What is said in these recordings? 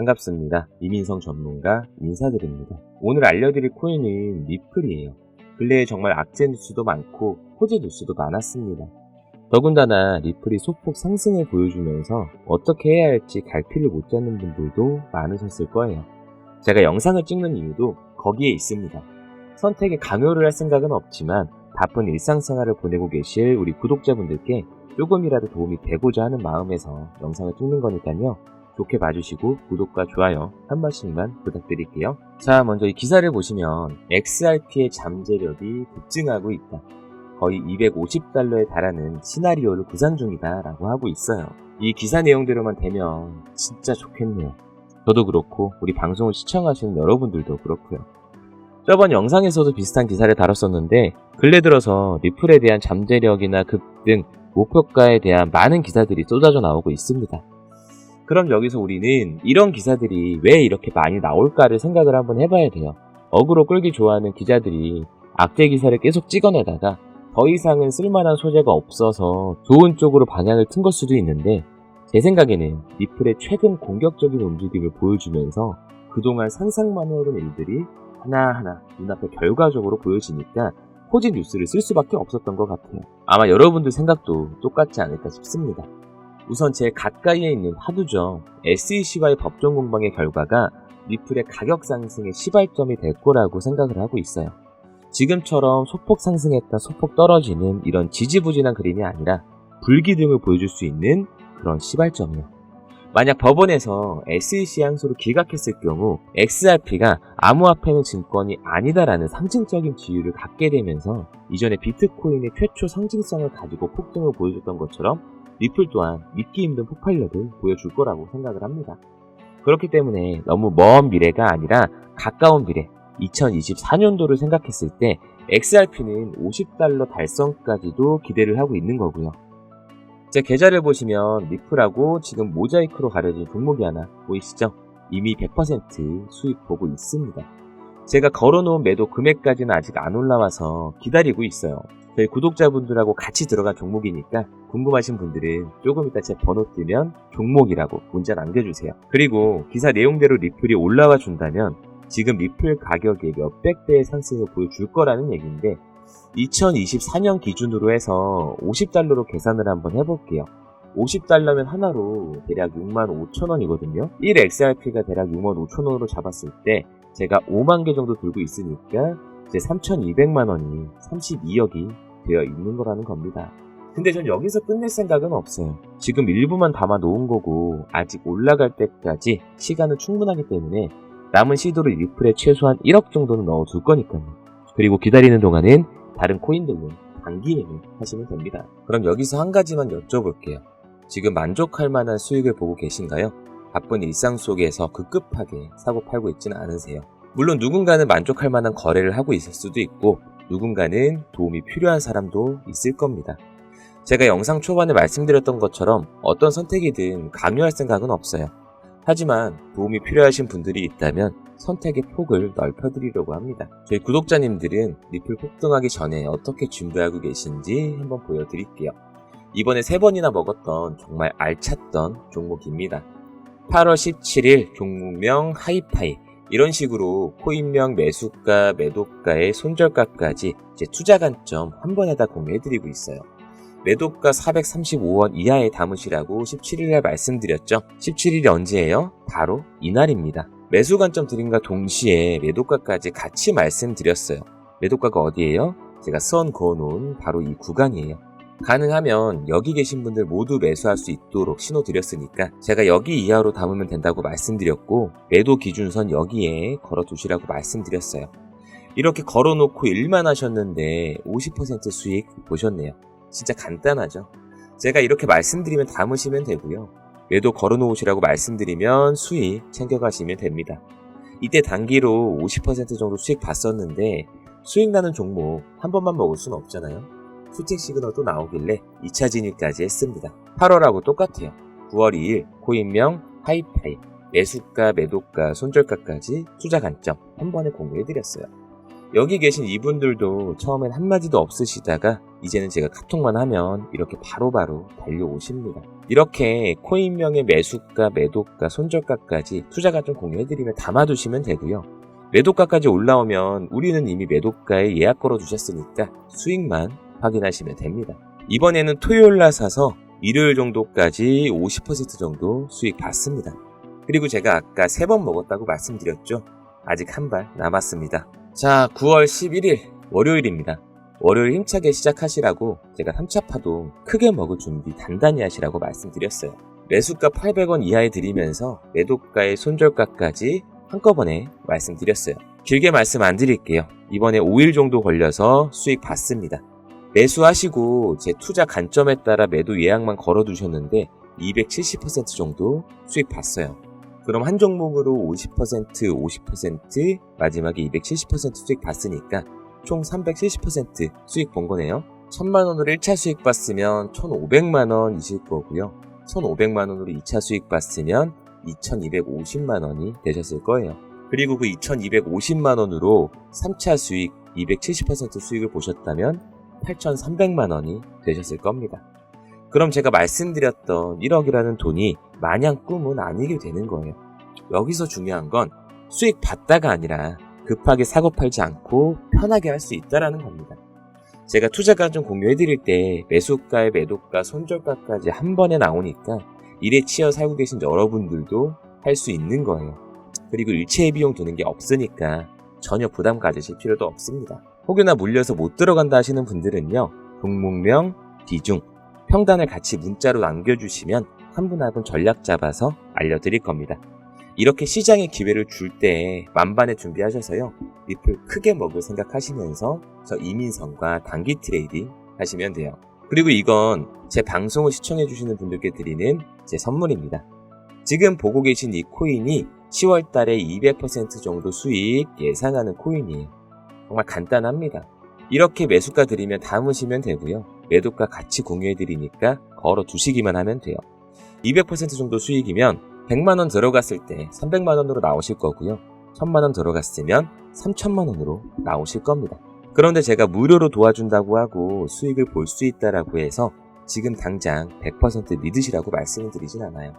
반갑습니다. 이민성 전문가 인사드립니다. 오늘 알려드릴 코인은 리플이에요. 근래에 정말 악재 뉴스도 많고 호재 뉴스도 많았습니다. 더군다나 리플이 소폭 상승을 보여주면서 어떻게 해야 할지 갈피를 못 잡는 분들도 많으셨을 거예요. 제가 영상을 찍는 이유도 거기에 있습니다. 선택에 강요를 할 생각은 없지만 바쁜 일상생활을 보내고 계실 우리 구독자분들께 조금이라도 도움이 되고자 하는 마음에서 영상을 찍는 거니까요. 좋게 봐주시고 구독과 좋아요 한 번씩만 부탁드릴게요. 자, 먼저 이 기사를 보시면 XRP의 잠재력이 급증하고 있다. 거의 250달러에 달하는 시나리오를 구상 중이다 라고 하고 있어요. 이 기사 내용대로만 되면 진짜 좋겠네요. 저도 그렇고 우리 방송을 시청하시는 여러분들도 그렇고요. 저번 영상에서도 비슷한 기사를 다뤘었는데 근래 들어서 리플에 대한 잠재력이나 급등, 목표가에 대한 많은 기사들이 쏟아져 나오고 있습니다. 그럼 여기서 우리는 이런 기사들이 왜 이렇게 많이 나올까를 생각을 한번 해봐야 돼요. 어그로 끌기 좋아하는 기자들이 악재 기사를 계속 찍어내다가 더 이상은 쓸만한 소재가 없어서 좋은 쪽으로 방향을 튼 걸 수도 있는데 제 생각에는 리플의 최근 공격적인 움직임을 보여주면서 그동안 상상만 해오던 일들이 하나하나 눈앞에 결과적으로 보여지니까 호재 뉴스를 쓸 수밖에 없었던 것 같아요. 아마 여러분들 생각도 똑같지 않을까 싶습니다. 우선 제 가까이에 있는 하두정 SEC와의 법정 공방의 결과가 리플의 가격 상승의 시발점이 될 거라고 생각을 하고 있어요. 지금처럼 소폭 상승했다 소폭 떨어지는 이런 지지부진한 그림이 아니라 불기둥을 보여줄 수 있는 그런 시발점이요. 만약 법원에서 SEC 항소를 기각했을 경우 XRP가 암호화폐는 증권이 아니다라는 상징적인 지위를 갖게 되면서 이전에 비트코인의 최초 상징성을 가지고 폭등을 보여줬던 것처럼 리플 또한 믿기 힘든 폭발력을 보여줄 거라고 생각을 합니다. 그렇기 때문에 너무 먼 미래가 아니라 가까운 미래, 2024년도를 생각했을 때 XRP는 50달러 달성까지도 기대를 하고 있는 거고요. 제 계좌를 보시면 리플하고 지금 모자이크로 가려진 종목이 하나 보이시죠? 이미 100% 수익 보고 있습니다. 제가 걸어놓은 매도 금액까지는 아직 안 올라와서 기다리고 있어요. 저희 구독자분들하고 같이 들어간 종목이니까 궁금하신 분들은 조금 이따 제 번호 뜨면 종목이라고 문자 남겨주세요. 그리고 기사 내용대로 리플이 올라와 준다면 지금 리플 가격의 몇백 배의 상승을 보여줄 거라는 얘기인데 2024년 기준으로 해서 50달러로 계산을 한번 해볼게요. 50달러면 하나로 대략 6만 5천 원이거든요. 1 XRP가 대략 6만 5천 원으로 잡았을 때 제가 5만 개 정도 들고 있으니까 이제 3,200만 원이 32억이 되어 있는 거라는 겁니다. 근데 전 여기서 끝낼 생각은 없어요. 지금 일부만 담아 놓은 거고 아직 올라갈 때까지 시간은 충분하기 때문에 남은 시도를 리플에 최소한 1억 정도는 넣어둘 거니까요. 그리고 기다리는 동안은 다른 코인들로 단기 매매 하시면 됩니다. 그럼 여기서 한 가지만 여쭤볼게요. 지금 만족할 만한 수익을 보고 계신가요? 바쁜 일상 속에서 급급하게 사고 팔고 있지는 않으세요. 물론 누군가는 만족할 만한 거래를 하고 있을 수도 있고 누군가는 도움이 필요한 사람도 있을 겁니다. 제가 영상 초반에 말씀드렸던 것처럼 어떤 선택이든 강요할 생각은 없어요. 하지만 도움이 필요하신 분들이 있다면 선택의 폭을 넓혀드리려고 합니다. 저희 구독자님들은 리플 폭등하기 전에 어떻게 준비하고 계신지 한번 보여드릴게요. 이번에 세 번이나 먹었던 정말 알찼던 종목입니다. 8월 17일 종목명 하이파이 이런 식으로 코인명 매수가, 매도가의 손절가까지 제 투자 관점 한 번에다 공유해드리고 있어요. 매도가 435원 이하에 담으시라고 17일에 말씀드렸죠. 17일이 언제예요? 바로 이날입니다. 매수 관점 드림과 동시에 매도가까지 같이 말씀드렸어요. 매도가가 어디예요? 제가 선 그어놓은 바로 이 구간이에요. 가능하면 여기 계신 분들 모두 매수할 수 있도록 신호 드렸으니까 제가 여기 이하로 담으면 된다고 말씀드렸고 매도 기준선 여기에 걸어 두시라고 말씀드렸어요. 이렇게 걸어놓고 일만 하셨는데 50% 수익 보셨네요. 진짜 간단하죠. 제가 이렇게 말씀드리면 담으시면 되고요. 매도 걸어놓으시라고 말씀드리면 수익 챙겨가시면 됩니다. 이때 단기로 50% 정도 수익 봤었는데 수익 나는 종목 한 번만 먹을 수는 없잖아요. 수직 시그널도 나오길래 2차 진입까지 했습니다. 8월하고 똑같아요. 9월 2일 코인명 하이파이 매수가, 매도가, 손절가까지 투자 관점 한 번에 공유해드렸어요. 여기 계신 이분들도 처음엔 한마디도 없으시다가 이제는 제가 카톡만 하면 이렇게 바로바로 달려오십니다. 이렇게 코인명의 매수가, 매도가, 손절가까지 투자가 좀 공유해드리면 담아두시면 되고요. 매도가까지 올라오면 우리는 이미 매도가에 예약 걸어 두셨으니까 수익만 확인하시면 됩니다. 이번에는 토요일 날 사서 일요일 정도까지 50% 정도 수익 받습니다. 그리고 제가 아까 세번 먹었다고 말씀드렸죠. 아직 한 발 남았습니다. 자, 9월 11일 월요일입니다. 월요일 힘차게 시작하시라고 제가 3차 파도 크게 먹을 준비 단단히 하시라고 말씀드렸어요. 매수가 800원 이하에 드리면서 매도가의 손절가까지 한꺼번에 말씀드렸어요. 길게 말씀 안 드릴게요. 이번에 5일 정도 걸려서 수익 받습니다. 매수하시고 제 투자 관점에 따라 매도 예약만 걸어두셨는데 270% 정도 수익 봤어요. 그럼 한 종목으로 50%, 50%, 마지막에 270% 수익 봤으니까 총 370% 수익 본 거네요. 1000만 원으로 1차 수익 봤으면 1500만 원이실 거고요. 1500만 원으로 2차 수익 봤으면 2250만 원이 되셨을 거예요. 그리고 그 2250만 원으로 3차 수익 270% 수익을 보셨다면 8300만 원이 되셨을 겁니다. 그럼 제가 말씀드렸던 1억이라는 돈이 마냥 꿈은 아니게 되는 거예요. 여기서 중요한 건 수익 받다가 아니라 급하게 사고 팔지 않고 편하게 할 수 있다라는 겁니다. 제가 투자가 좀 공유해 드릴 때 매수가에 매도가, 손절가까지 한 번에 나오니까 일에 치여 살고 계신 여러분들도 할 수 있는 거예요. 그리고 일체의 비용 드는 게 없으니까 전혀 부담 가지실 필요도 없습니다. 혹여나 물려서 못 들어간다 하시는 분들은요, 종목명, 비중, 평단을 같이 문자로 남겨주시면 한 분 한 분 전략 잡아서 알려드릴 겁니다. 이렇게 시장의 기회를 줄 때 만반에 준비하셔서요, 리플 크게 먹을 생각하시면서 저 이민성과 단기 트레이딩 하시면 돼요. 그리고 이건 제 방송을 시청해주시는 분들께 드리는 제 선물입니다. 지금 보고 계신 이 코인이 10월 달에 200% 정도 수익 예상하는 코인이에요. 정말 간단합니다. 이렇게 매수가 드리면 담으시면 되고요. 매도가 같이 공유해 드리니까 걸어 두시기만 하면 돼요. 200% 정도 수익이면 100만원 들어갔을 때 300만원으로 나오실 거고요. 1000만원 들어갔으면 3000만원으로 나오실 겁니다. 그런데 제가 무료로 도와준다고 하고 수익을 볼 수 있다라고 해서 지금 당장 100% 믿으시라고 말씀을 드리진 않아요.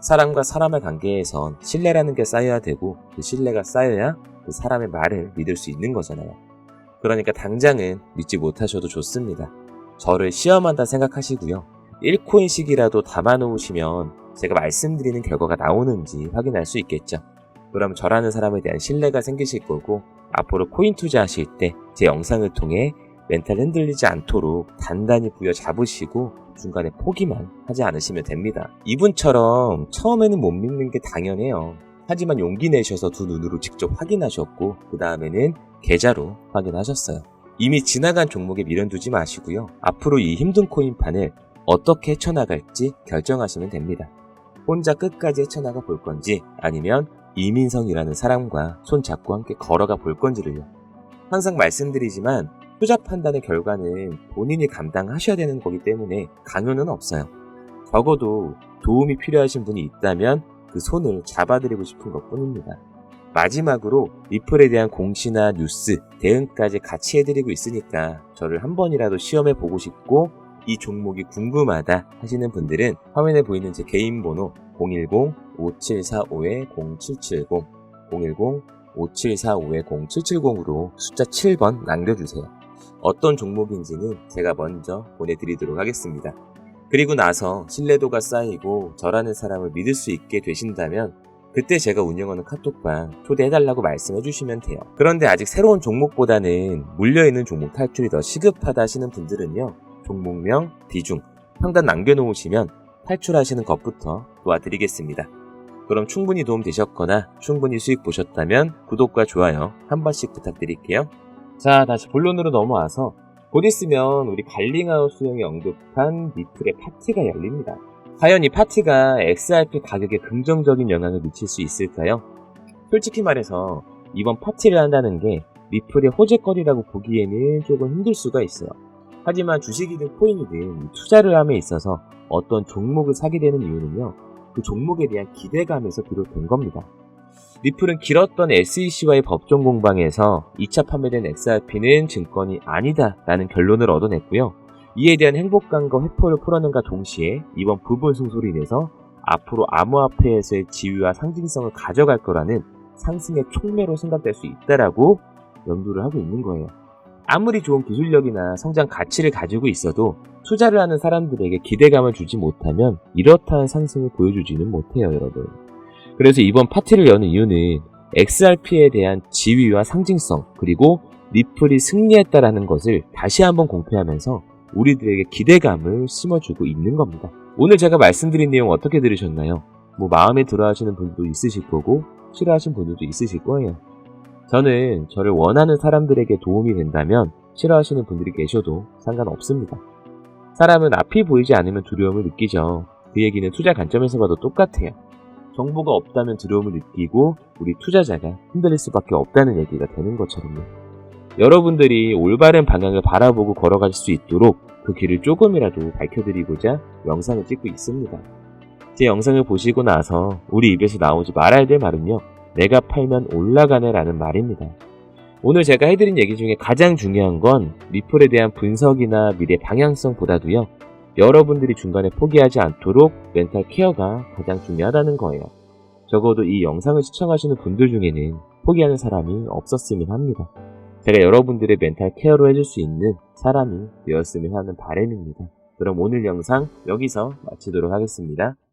사람과 사람의 관계에선 신뢰라는 게 쌓여야 되고 그 신뢰가 쌓여야 그 사람의 말을 믿을 수 있는 거잖아요. 그러니까 당장은 믿지 못하셔도 좋습니다. 저를 시험한다 생각하시고요. 1코인씩이라도 담아놓으시면 제가 말씀드리는 결과가 나오는지 확인할 수 있겠죠. 그럼 저라는 사람에 대한 신뢰가 생기실 거고 앞으로 코인 투자하실 때 제 영상을 통해 멘탈 흔들리지 않도록 단단히 부여 잡으시고 중간에 포기만 하지 않으시면 됩니다. 이분처럼 처음에는 못 믿는 게 당연해요. 하지만 용기 내셔서 두 눈으로 직접 확인하셨고 그 다음에는 계좌로 확인하셨어요. 이미 지나간 종목에 미련 두지 마시고요. 앞으로 이 힘든 코인판을 어떻게 헤쳐나갈지 결정하시면 됩니다. 혼자 끝까지 헤쳐나가 볼 건지 아니면 이민성이라는 사람과 손 잡고 함께 걸어가 볼 건지를요. 항상 말씀드리지만 투자 판단의 결과는 본인이 감당하셔야 되는 거기 때문에 강요는 없어요. 적어도 도움이 필요하신 분이 있다면 그 손을 잡아드리고 싶은 것 뿐입니다. 마지막으로 리플에 대한 공시나 뉴스, 대응까지 같이 해드리고 있으니까 저를 한 번이라도 시험해 보고 싶고 이 종목이 궁금하다 하시는 분들은 화면에 보이는 제 개인 번호 010-5745-0770 010-5745-0770으로 숫자 7번 남겨주세요. 어떤 종목인지는 제가 먼저 보내드리도록 하겠습니다. 그리고 나서 신뢰도가 쌓이고 저라는 사람을 믿을 수 있게 되신다면 그때 제가 운영하는 카톡방 초대해달라고 말씀해 주시면 돼요. 그런데 아직 새로운 종목보다는 물려있는 종목 탈출이 더 시급하다 하시는 분들은요. 종목명, 비중, 평단 남겨놓으시면 탈출하시는 것부터 도와드리겠습니다. 그럼 충분히 도움 되셨거나 충분히 수익 보셨다면 구독과 좋아요 한 번씩 부탁드릴게요. 자, 다시 본론으로 넘어와서 곧 있으면 우리 갈링하우스 형이 언급한 리플의 파티가 열립니다. 과연 이 파티가 XRP 가격에 긍정적인 영향을 미칠 수 있을까요? 솔직히 말해서 이번 파티를 한다는 게 리플의 호재거리라고 보기에는 조금 힘들 수가 있어요. 하지만 주식이든 코인이든 투자를 함에 있어서 어떤 종목을 사게 되는 이유는요. 그 종목에 대한 기대감에서 비롯된 겁니다. 리플은 길었던 SEC와의 법정 공방에서 2차 판매된 XRP는 증권이 아니다 라는 결론을 얻어냈고요. 이에 대한 행복감과 회포를 풀어낸과 동시에 이번 부분 승소로 인해서 앞으로 암호화폐에서의 지위와 상징성을 가져갈 거라는 상승의 촉매로 생각될 수 있다라고 연구를 하고 있는 거예요. 아무리 좋은 기술력이나 성장 가치를 가지고 있어도 투자를 하는 사람들에게 기대감을 주지 못하면 이렇다한 상승을 보여주지는 못해요, 여러분. 그래서 이번 파티를 여는 이유는 XRP에 대한 지위와 상징성, 그리고 리플이 승리했다라는 것을 다시 한번 공표하면서 우리들에게 기대감을 심어주고 있는 겁니다. 오늘 제가 말씀드린 내용 어떻게 들으셨나요? 뭐 마음에 들어 하시는 분도 있으실 거고, 싫어하시는 분들도 있으실 거예요. 저는 저를 원하는 사람들에게 도움이 된다면 싫어하시는 분들이 계셔도 상관없습니다. 사람은 앞이 보이지 않으면 두려움을 느끼죠. 그 얘기는 투자 관점에서 봐도 똑같아요. 정보가 없다면 두려움을 느끼고 우리 투자자가 흔들릴 수밖에 없다는 얘기가 되는 것처럼요. 여러분들이 올바른 방향을 바라보고 걸어갈 수 있도록 그 길을 조금이라도 밝혀드리고자 영상을 찍고 있습니다. 제 영상을 보시고 나서 우리 입에서 나오지 말아야 될 말은요. 내가 팔면 올라가네 라는 말입니다. 오늘 제가 해드린 얘기 중에 가장 중요한 건 리플에 대한 분석이나 미래 방향성보다도요. 여러분들이 중간에 포기하지 않도록 멘탈 케어가 가장 중요하다는 거예요. 적어도 이 영상을 시청하시는 분들 중에는 포기하는 사람이 없었으면 합니다. 제가 여러분들의 멘탈 케어로 해줄 수 있는 사람이 되었으면 하는 바람입니다. 그럼 오늘 영상 여기서 마치도록 하겠습니다.